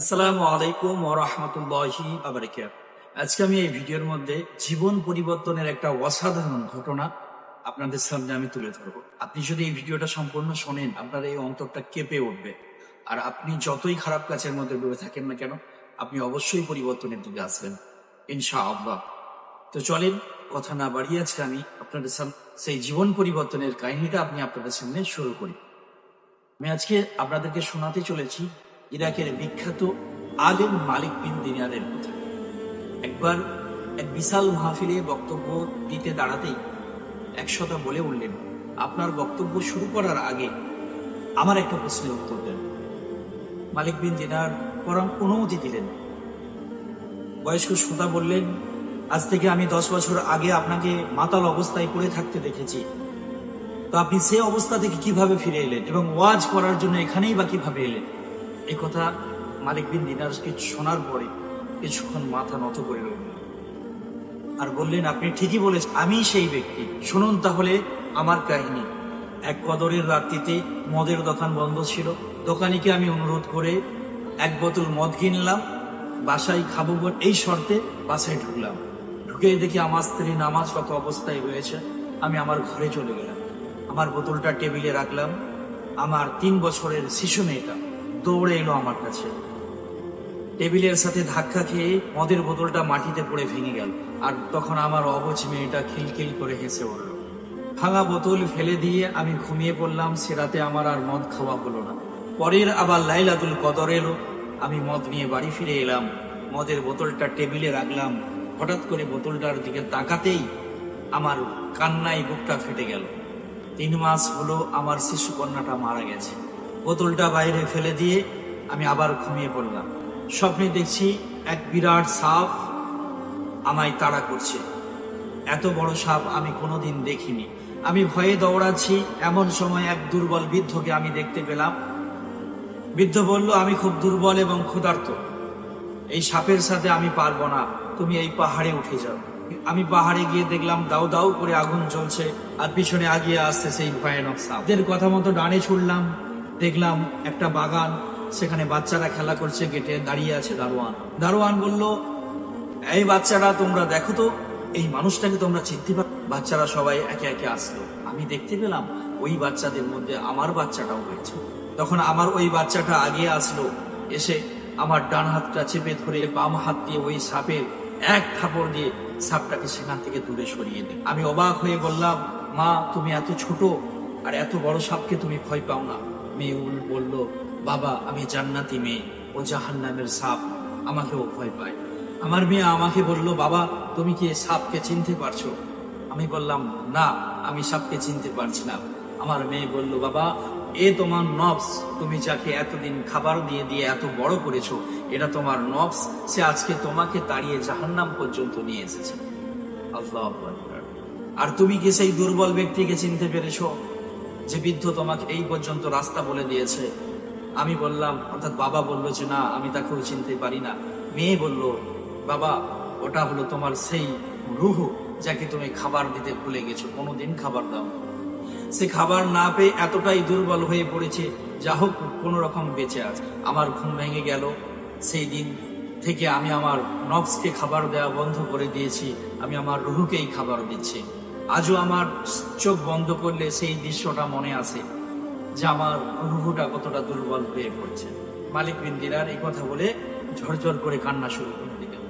আসসালামু আলাইকুম ও রহমতুল্লাহি আবরিকাত আজকে আমি এই ভিডিওর মধ্যে জীবন পরিবর্তনের একটা অসাধারণ ঘটনা আপনাদের সামনে আমি তুলে ধরবো। আপনি যদি এই ভিডিওটা সম্পূর্ণ শোনেন, আপনার এই অন্তরটা কেঁপে উঠবে। আর আপনি যতই খারাপ কাজের মধ্যে ডুবে থাকেন না কেন, আপনি অবশ্যই পরিবর্তনের দিকে আসবেন ইনশা আল্লাহ তো চলেন, কথা না বাড়িয়ে আজকে আমি আপনাদের সামনে সেই জীবন পরিবর্তনের কাহিনীটা আপনি আপনাদের সামনে শুরু করি। আমি আজকে আপনাদেরকে শোনাতে চলেছি ইরাকের বিখ্যাত আলিম মালিক বিন দিনারের কথা একবার এক বিশাল মাহফিলে বক্তব্য দিতে দাঁড়াতেই একশতা বলে উঠলেন, আপনার বক্তব্য শুরু করার আগে আমার একটা প্রশ্নের উত্তর দেন। মালিক বিন দিনার পরম অনুমতি দিলেন। বয়স্ক শ্রোতা বললেন, আজ থেকে আমি দশ বছর আগে আপনাকে মাতাল অবস্থায় পড়ে থাকতে দেখেছি। তো আপনি সে অবস্থা থেকে কীভাবে ফিরে এলেন এবং ওয়াজ করার জন্য এখানেই বা কীভাবে এলেন? এই কথা মালিক বিন দিনারকে শোনার পরে কিছুক্ষণ মাথা নত করে রইলেন আর বললেন, আপনি ঠিকই বলেছেন, আমি সেই ব্যক্তি। শুনুন তাহলে আমার কাহিনী। এক কদরের রাত্রিতে মদের দোকান বন্ধ ছিল। দোকানিকে আমি অনুরোধ করে এক বোতল মদ কিনলাম, বাসায় খাব এই শর্তে বাসায় ঢুকলাম। ঢুকে দেখি আমার স্ত্রী নামাজ কত অবস্থায় রয়েছে। আমি আমার ঘরে চলে গেলাম। আমার বোতলটা টেবিলে রাখলাম। আমার তিন বছরের শিশু মেয়েটা দৌড়ে এলো আমার কাছে। টেবিলের সাথে ধাক্কা খেয়ে মদের বোতলটা মাটিতে পড়ে ভেঙে গেল, আর তখন আমার অবচ মেয়েটা খিলখিল করে হেসে উঠল। ভাঙা বোতল ফেলে দিয়ে আমি ঘুমিয়ে পড়লাম, সে রাতে আমার আর মদ খাওয়া হলো না। পরের আবার লাইলাতুল কদর এলো, আমি মদ নিয়ে বাড়ি ফিরে এলাম, মদের বোতলটা টেবিলে রাখলাম। হঠাৎ করে বোতলটার দিকে তাকাতেই আমার কান্নায় বুকটা ফেটে গেল। তিন মাস হলো আমার শিশু কন্যাটা মারা গেছে। বোতলটা বাইরে ফেলে দিয়ে আমি আবার ঘুমিয়ে পড়লাম। স্বপ্নে দেখছি এক বিরাট সাপ আমায় তাড়া করছে। এত বড় সাপ আমি কোনোদিন দেখিনি। আমি ভয়ে দৌড়াচ্ছি, এমন সময় এক দুর্বল বৃদ্ধকে আমি দেখতে পেলাম। বৃদ্ধ বলল, আমি খুব দুর্বল এবং ক্ষুধার্ত। এই সাপের সাথে আমি পারব না। তুমি এই পাহাড়ে উঠে যাও। আমি পাহাড়ে গিয়ে দেখলাম, দাউ দাউ করে আগুন জ্বলছে আর পিছনে আগিয়ে আসছে সেই ভয়ানক সাপ। এদের কথা মতো ডানে ছুড়লাম দেখলাম একটা বাগান, সেখানে বাচ্চারা খেলা করছে, গেটে দাঁড়িয়ে আছে দারোয়ান। দারোয়ান বলল, এই বাচ্চারা তোমরা দেখো তো, এই মানুষটাকে তোমরা চিনতে পার বাচ্চারা সবাই একে একে আসলো। আমি দেখতে পেলাম, ওই বাচ্চাদের মধ্যে আমার বাচ্চাটাও হয়েছে। তখন আমার ওই বাচ্চাটা আগে আসলো, এসে আমার ডান হাতটা চেপে ধরে বাম হাত দিয়ে ওই সাপের এক থাপড় দিয়ে সাপটাকে সেখান থেকে দূরে সরিয়ে দিই আমি অবাক হয়ে বললাম, মা, তুমি এত ছোট, আর এত বড় সাপকে তুমি ভয় পাও না। মেয়ে উল বলল, বাবা, আমি জান্নাতি মেয়ে। ও জাহান্নামের সাপ। আমাকেও ভয় পায়। আমার মেয়ে আমাকে বলল, বাবা, তুমি কি সাপকে চিনতে পারছ? আমি বললাম, না, আমি সাপকে চিনতে পারছি না। আমার মেয়ে বলল, বাবা, এ তোমার নবস তুমি যাকে এতদিন খাবার দিয়ে দিয়ে এত বড় করেছ, এটা তোমার নবস সে আজকে তোমাকে তাড়িয়ে জাহান্নাম পর্যন্ত নিয়ে এসেছে। আল্লাহ। আর তুমি কি সেই দুর্বল ব্যক্তিকে চিনতে পেরেছ? যে বৃদ্ধ তোমাকে এই পর্যন্ত রাস্তা বলে দিয়েছে। আমি বললাম, অর্থাৎ বাবা বলল যে, না, আমি তাকেও চিনতে পারি না। মেয়ে বলল, বাবা, ওটা হলো তোমার সেই রুহ যাকে তুমি খাবার দিতে ভুলে গেছো। কোনোদিন খাবার দাও। সে খাবার না পেয়ে এতটাই দুর্বল হয়ে পড়েছে, যা হোক কোন রকম বেঁচে আছে। আমার ঘুম ভেঙে গেল। সেই দিন থেকে আমি আমার নবসকে খাবার দেওয়া বন্ধ করে দিয়েছি। আমি আমার রুহুকেই খাবার দিচ্ছি। আজও আমার চোখ বন্ধ করলে সেই দৃশ্যটা মনে আছে, যে আমার রুহুটা কতটা দুর্বল হয়ে পড়ছে। মালিক বিন দিনার এই কথা বলে ঝরঝর করে কান্না শুরু করে দিলেন।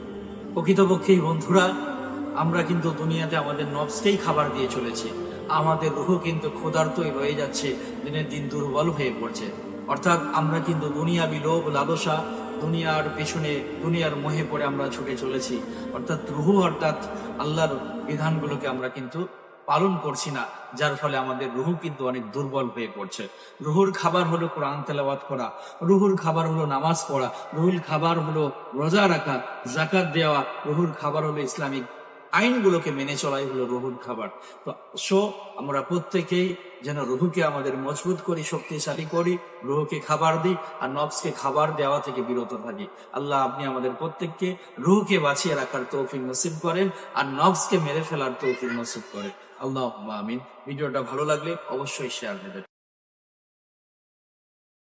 প্রকৃতপক্ষেই বন্ধুরা, আমরা কিন্তু দুনিয়াতে আমাদের নবসকেই খাবার দিয়ে চলেছি। আমাদের রুহু কিন্তু ক্ষুধার্তই রয়ে যাচ্ছে, দিনের দিন দুর্বল হয়ে পড়ছে। অর্থাৎ আমরা কিন্তু দুনিয়াবি লোভ, লালসা, দুনিয়ার পেছনে, দুনিয়ার মোহে পড়ে আমরা ছুটে চলেছি। অর্থাৎ রুহু অর্থাৎ আল্লাহর বিধানগুলোকে আমরা কিন্তু পালন করছি না, যার ফলে আমাদের রুহু কিন্তু অনেক দুর্বল হয়ে পড়ছে। রুহুর খাবার হলো কোরআন তেলাওয়াত করা, রুহুর খাবার হলো নামাজ পড়া, রুহুর খাবার হলো রোজা রাখা জাকাত দেওয়া, রুহুর খাবার হলো ইসলামিক আইনগুলোকে মেনে চলাই হলো রুহুর খাবার। তো সো, আমরা প্রত্যেকেই যেন রুহুকে আমাদের মজবুত করি, শক্তিশালী করি, রুহুকে খাবার দিই আর নবসকে খাবার দেওয়া থেকে বিরত থাকি। আল্লাহ আপনি আমাদের প্রত্যেককে রুহুকে বাঁচিয়ে রাখার তৌফিক নসিব করেন আর নবসকে মেরে ফেলার তৌফিক নসিব করেন। আল্লাহ আমিন। ভিডিওটা ভালো লাগলে অবশ্যই শেয়ার দেবেন।